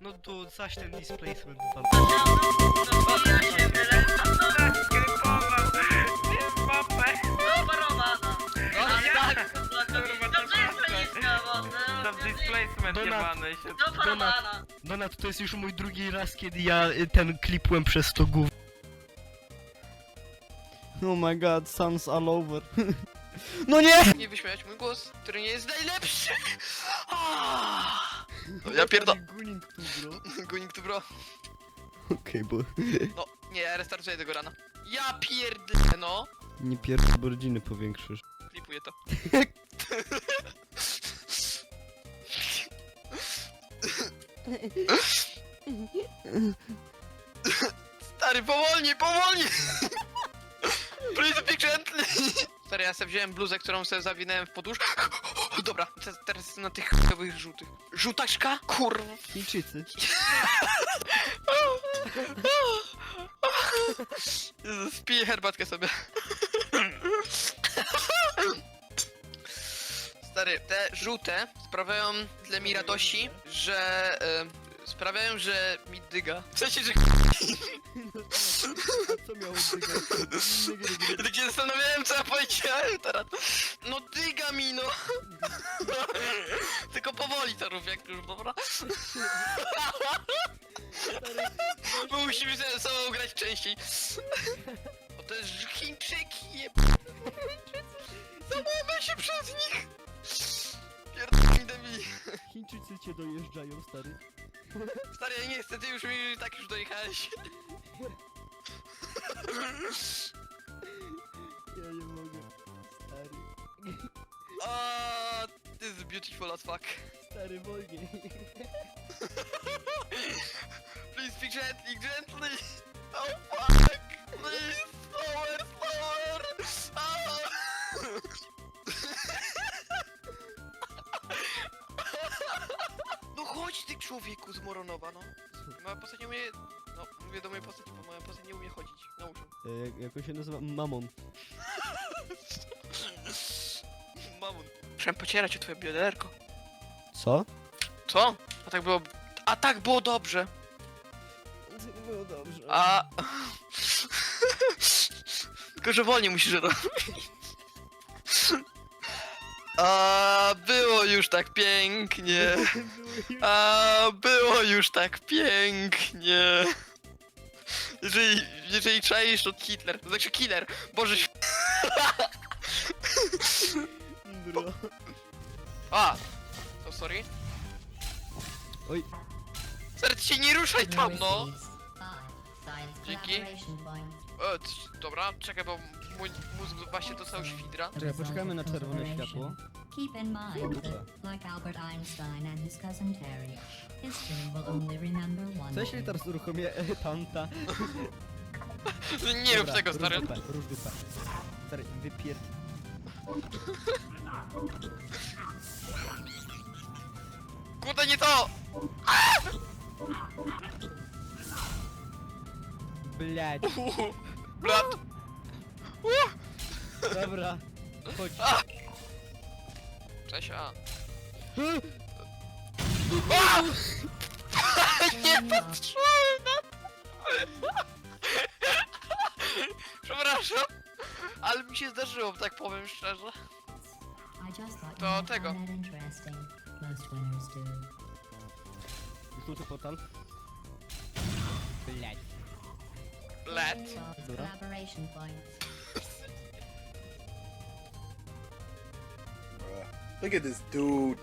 No to zaś ten displacement tam. Tam displacement Donat. jebany się... Donat, Donat, to jest już mój drugi raz, kiedy ja y, ten klipłem przez to gówno. Oh my god, sun's all over. no nie! Nie wyśmiać mój głos, który nie jest najlepszy. Ah! Ja pierdol... Guning tu, bro. Gunik tu bro. Okej, bo... No, nie, ja restartuję tego rana. Ja pierdolę, no. Nie pierwsze rodziny powiększysz. Klipuję to. Stary, powolniej, powolniej! Please be gently! Stary, ja sobie wziąłem bluzę, którą sobie zawinąłem w podusz. Dobra, te- teraz na tych chujowych żółtych. Żółtaczka? Kurw. Chińczycy. Jezus, Piję herbatkę sobie. Stary, te żółte sprawiają tyle mi radości, że... E, sprawiają, że mi dyga. W sensie, że Co miało dygać? tak się zastanawiałem, co ja powiedziałem teraz. No dyga mi, no. Tylko powoli to rób, jak już, dobra? Bo musimy ze sobą grać częściej. Bo to jest Chińczyki, jeb... Zamówmy się przez nich! Pierdolni debili. Chińczycy cię dojeżdżają, stary. Stary, ja nie chcę, ty już mi tak już dojechałeś. Ja nie mogę. Stary. O, this is beautiful as fuck. Stary, wolniej. Please speak gently, gently. Oh fuck! Please, slower, slower. Chodź ty człowieku z Moronowa, no. Moja postać nie umie... No, mówię do mojej postaci, bo moja postać nie umie chodzić. Nauczę. E, jak, on się nazywa? Mamon. Mamon. Muszę pocierać o twoje bioderko. Co? Co? A tak było... A tak było dobrze. Było dobrze. A... Tylko, że wolniej musisz robić. A było już tak pięknie. A było już tak pięknie. Jeżeli, jeżeli czaisz, to Hitler. To znaczy killer. Boże św- Bro. A! To sorry. Oj. Ty się nie ruszaj tam, no! Dzięki. E, c- dobra, czekaj, bo mój mózg właśnie dostał świdra. Czekaj, poczekajmy na czerwone światło. Keep in mind that, like Albert Einstein and his cousin Terry, history will only remember one. Co jeśli teraz uruchomię e, tanta? Nie rób Dobra, tego, stary. Róż dupę, róż dupę. Stary, wypier... Kurde, nie to! Blać. Uhu, Blat. Dobra. Chodź. Cześć, a. A! Nie patrzyłem na to! Przepraszam, ale mi się zdarzyło, tak powiem szczerze. To might tego. winners do. Żółty portal. Blać. Solve Dobra. collaboration points. Look at this dude.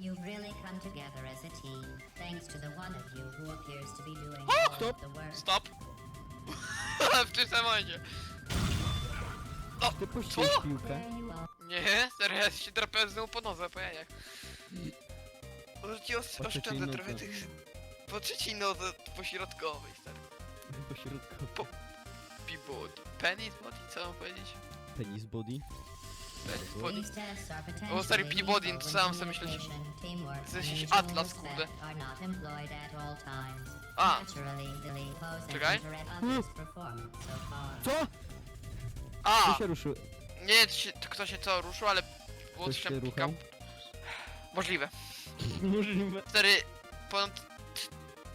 You've really come together as a team, thanks to the one of you who appears to be doing all of the work. Stop. w tym. Ty puściłeś Co? piłkę. There you are. Nie, serio, ja się drapiałem znowu po nodze, po jajach. Może ci trzeciej oszczędzę trochę tych... Po trzeciej nodze pośrodkowej, stary. Po środku. P-body. Penis body? Co mam powiedzieć? Penis body. Penis body. O, stary Peabody, to sam sobie myśleć. communication, teamwork, To jest jakiś atlas, kurde. A. Czekaj. Co? A! Co się ruszył? Nie, to się, to kto się co ruszył, ale Ktoś się ruchał? Możliwe. Możliwe. Stary, ponad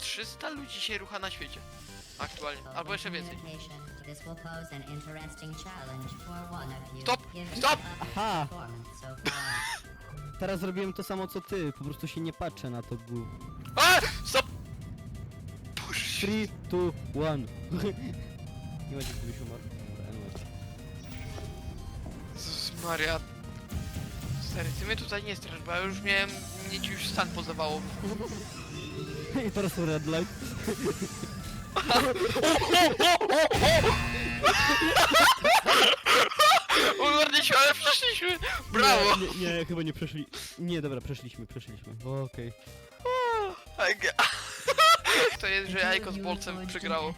300 ludzi się rucha na świecie. Aktualnie. Albo jeszcze więcej. Stop! Stop! Aha! Teraz zrobiłem to samo co ty, po prostu się nie patrzę na to gó. A! Stop! Boże, 3, 2, 1. Nie będzie gdybyś umarł. Dobra, anyway. Jezus Maria. Stary, ty mnie tutaj nie strasz, bo ja już miałem... Mnie ci już stan pozawało. I teraz red light. Umarliśmy, ale przeszliśmy! Brawo! Nie, nie, nie, chyba nie przeszli. Nie, dobra, przeszliśmy, przeszliśmy. O, Okej. To jest, że jajko z bolcem przegrało.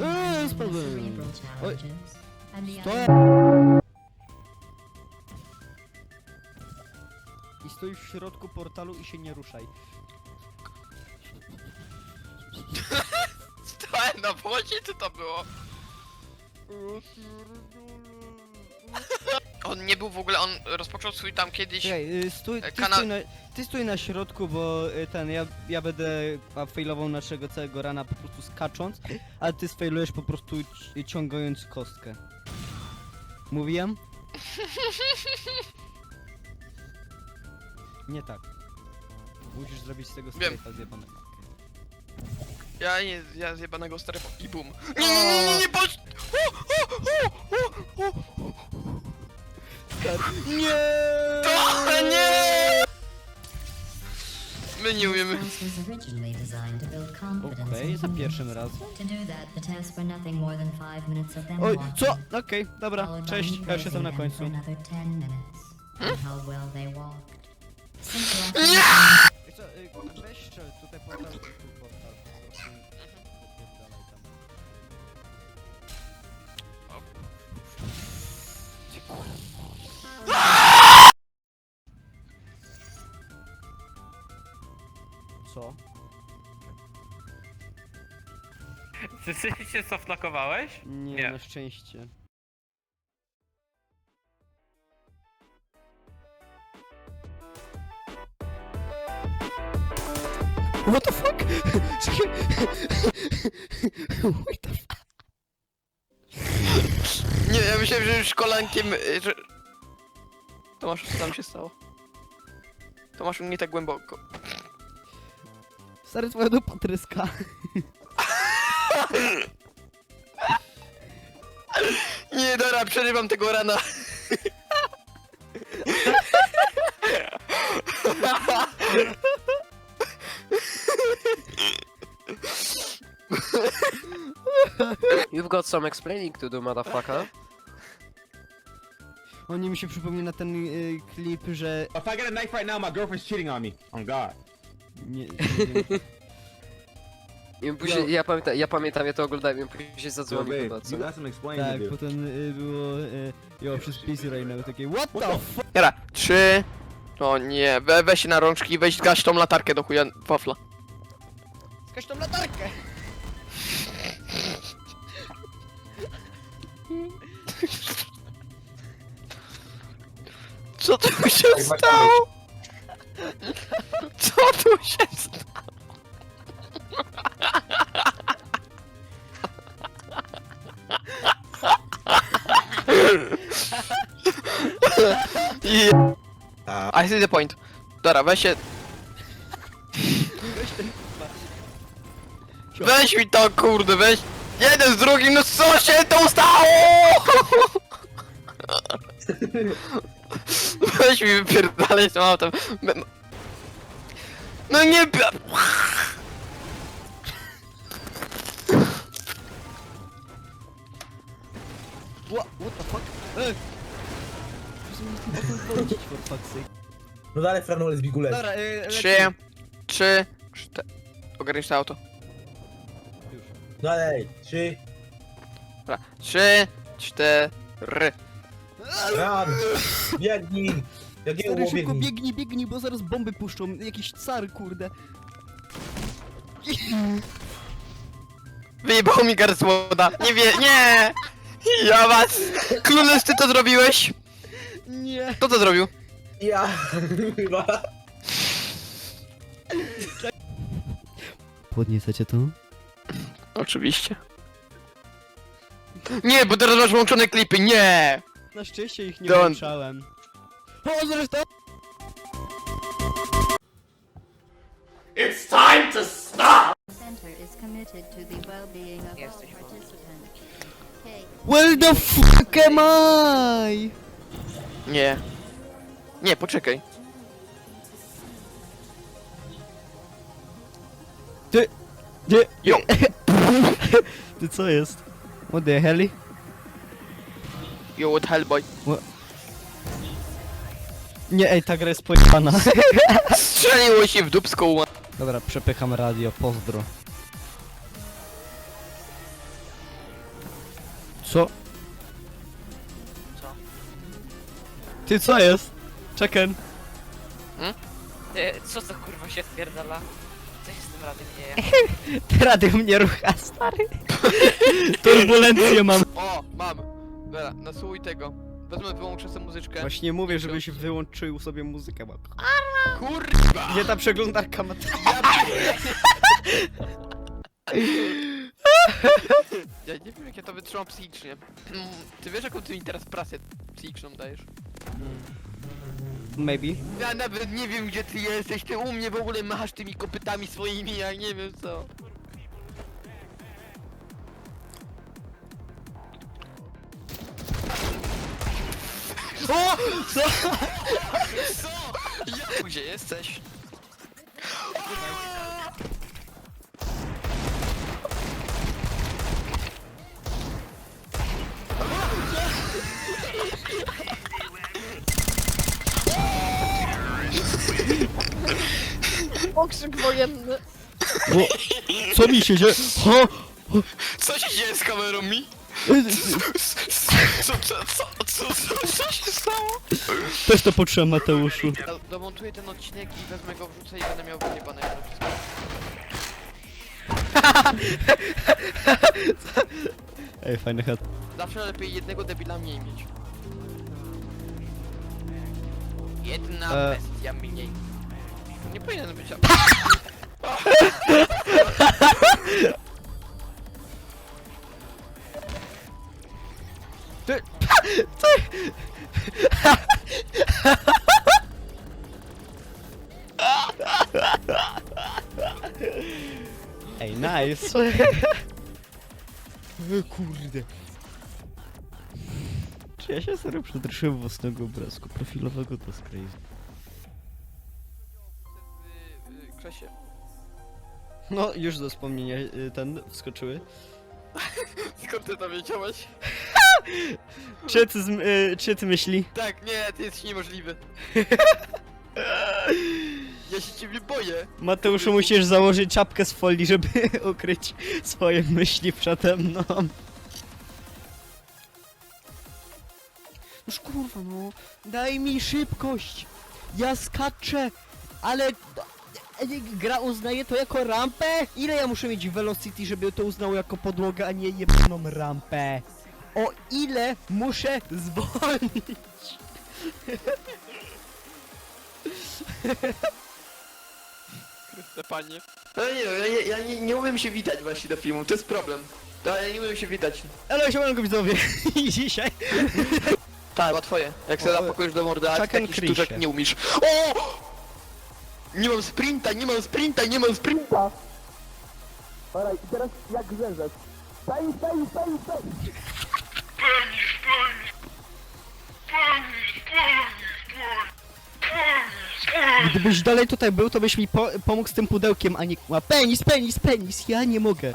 Eee, spadłem. Oj. To I stoisz w środku portalu i się nie ruszaj. Stałem na wodzie, co to było? On nie był w ogóle, on rozpoczął swój tam kiedyś... Czekaj, y, stój, ty, Kana- stój na, ty stój na środku, bo y, ten, ja, ja będę a, failował naszego całego rana po prostu skacząc, ale ty sfailujesz po prostu ci- ciągając kostkę. Mówiłem? Nie tak. Musisz zrobić z tego Wiem. strajfa zjebanego. Ja nie, ja zjebanego strefa i bum. Nie, nie, nie, nie, nie, bądź! Nie! To nie! My nie umiemy. This was originally designed to build confidence Okej, in za humans. pierwszym razem. To do that, the tests were nothing more than five minutes of them Oj, walking, co? Okej, dobra, followed by cześć, me ja już jestem na praising końcu. for another 10 minutes on how well they walked. Nie! Wiesz co, y, Weź strzel, tutaj portal, tu portal. po prostu wypierdalaj tam. Co? Ty się softlokowałeś? Nie, Nie. na szczęście. What the fuck? Czekaj. What the fuck? Nie, ja myślałem, że już kolankiem, y, że... Tomasz, co tam się stało? Tomasz, nie tak głęboko. Stary twoja dupa tryska. Nie, dobra, przerywam tego rana. You've got some explaining to do, motherfucker. O nie mi się przypomina ten y, klip, że... If I get a knife right now, my girlfriend's cheating on me. On God. Nie, nie, I później, ja, pamiętam, ja pamiętam, ja to oglądałem, i później Yo, zadzwonił babe, chyba, co? you got some explaining tak, to do. potem y, było... Y, yo, przez pisy right now, takie what the fuck? Dobra, trzy... O nie, we, weź się na rączki i weź gaś tą latarkę do chuja wafla. Skaż tą latarkę! Co tu się stało? Co tu się stało? Je- I see the point. Dobra, weź się... Weź mi to, kurde, weź! Jeden z drugim, no co się tu stało? Weź mi wypierdalaj z autem. Be- No nie... b- What, what the fuck? Ej! No dalej bigulec. Dobra, y, Trzy, trzy, cztery... Ogarniesz to auto. Już. Dalej, trzy, Dobra, trzy, cztery... biegnij. Jak Stary, szybko biegnij. biegnij, biegnij, bo zaraz bomby puszczą. Jakiś car, kurde. Wyjebał mi garść młoda. Nie wie, nie! Ja was! Klunes, ty to zrobiłeś? Nie. Kto to zrobił? Ja chyba. To? Oczywiście. Nie, bo teraz masz włączone klipy, nie! Na szczęście ich nie włączałem. O, zresztą! center is committed to the well-being of all participants. Hey, Well the fuck am I? Nie. Nie, poczekaj. Nie. Jo. Ty co jest? What the hell? Yo, what hellboy. Nie, ej, ta gra jest pojebana. Strzeliło się w dupską. Dobra, przepycham radio, pozdro. Co? Co? Ty co jest? Czekaj. Ty, co to kurwa się wpierdala? Co się z tym radiem dzieje? Ty radio mnie rucha, stary. Turbulencję mam. O, mam. Dobra, nasłuchuj tego. Wezmę, wyłączę sobie muzyczkę. Właśnie mówię, żebyś wyłączył sobie muzykę, bo... Kurwa! Gdzie ta przeglądarka ma... Ja nie wiem jak ja to wytrzymam psychicznie. Ty wiesz jaką ty mi teraz pracę psychiczną dajesz? Maybe. Ja nawet nie wiem gdzie ty jesteś, ty u mnie w ogóle machasz tymi kopytami swoimi, ja nie wiem co. O! Co? Co? Ja... Gdzie jesteś? Okrzyk wojenny. Bo... Co mi się dzieje? Ha! Co się dzieje z kamerą mi? Co, co, co, co, co, co się stało? Też to potrzeba, Mateuszu. Do, domontuję ten odcinek i wezmę go, wrzucę i będę miał wyjebane to wszystko. Ej, fajny hat. Zawsze lepiej jednego debila mniej mieć. Jedna E. bestia mniej. Nie powinien być. Ej, nice. E, Kurde. Czy ja się serio przestraszyłem własnego obrazku profilowego, to jest crazy. W- Krzesie. No, już do wspomnienia y, ten wskoczyły. Skąd ty to wiedziałeś? Czy ty, z, y, czy ty myśli? Tak, nie, ty jesteś niemożliwy. Ja się ciebie boję. Mateusz, musisz założyć czapkę z folii, żeby ukryć swoje myśli przede mną. Noż kurwa, no. Daj mi szybkość. Ja skaczę, ale... Gra uznaje to jako rampę? Ile ja muszę mieć velocity, żeby to uznało jako podłogę, a nie jedną rampę? O ile muszę zwolnić? Stefanie. No nie, ja, nie- ja nie, nie umiem się witać właśnie do filmu, to jest problem. To ja nie umiem się witać. Ale siemanko widzowie, i dzisiaj... Tak, łatwoje. Jak sobie zapakujesz do mordy, a Chuck taki and Chrisie. sztuczek nie umiesz. O! Nie mam sprinta, nie mam sprinta, nie mam sprinta! Dobra, i teraz jak zerzeć? Staj, staj, staj, staj! Gdybyś dalej tutaj był, to byś mi po pomógł z tym pudełkiem, a nie... A penis, penis, penis, ja nie mogę.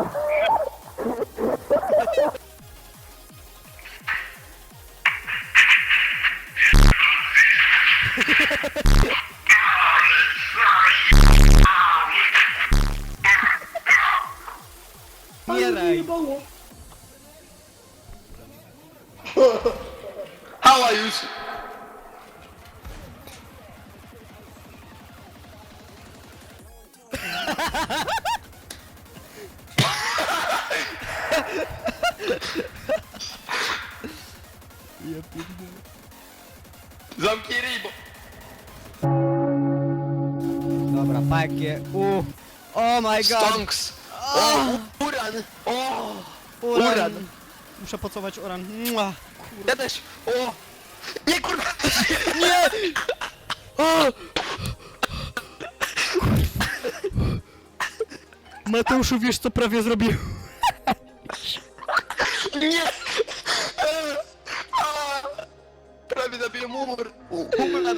Pakie. U. Oh my god. Stonks! O, uran! O, Uran. uran. Muszę pocować uran. Mua. ja też! O! Nie, kurwa! Mateuszu, wiesz co prawie zrobił? Nie! A! Prawie zabiłem umór! Uran!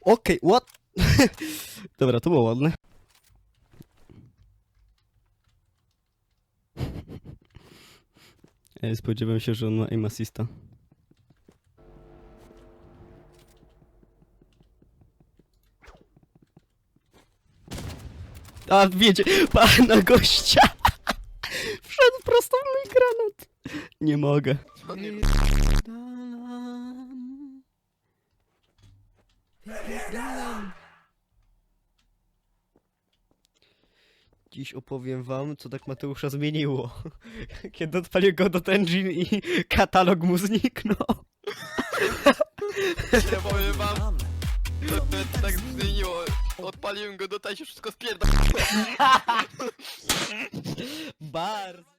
Okej, what? Dobra, to było ładne. Ej, spodziewałem się, że on ma aim assista. A, wiecie, pana gościa! Wszedł prosto w mój granat. Nie mogę. Dziś opowiem wam, co tak Mateusza zmieniło. Kiedy odpalił go do engine i katalog mu zniknął. Ja powiem wam, to, to tak zmieniło. Odpaliłem go do się wszystko spierdam. Bardzo.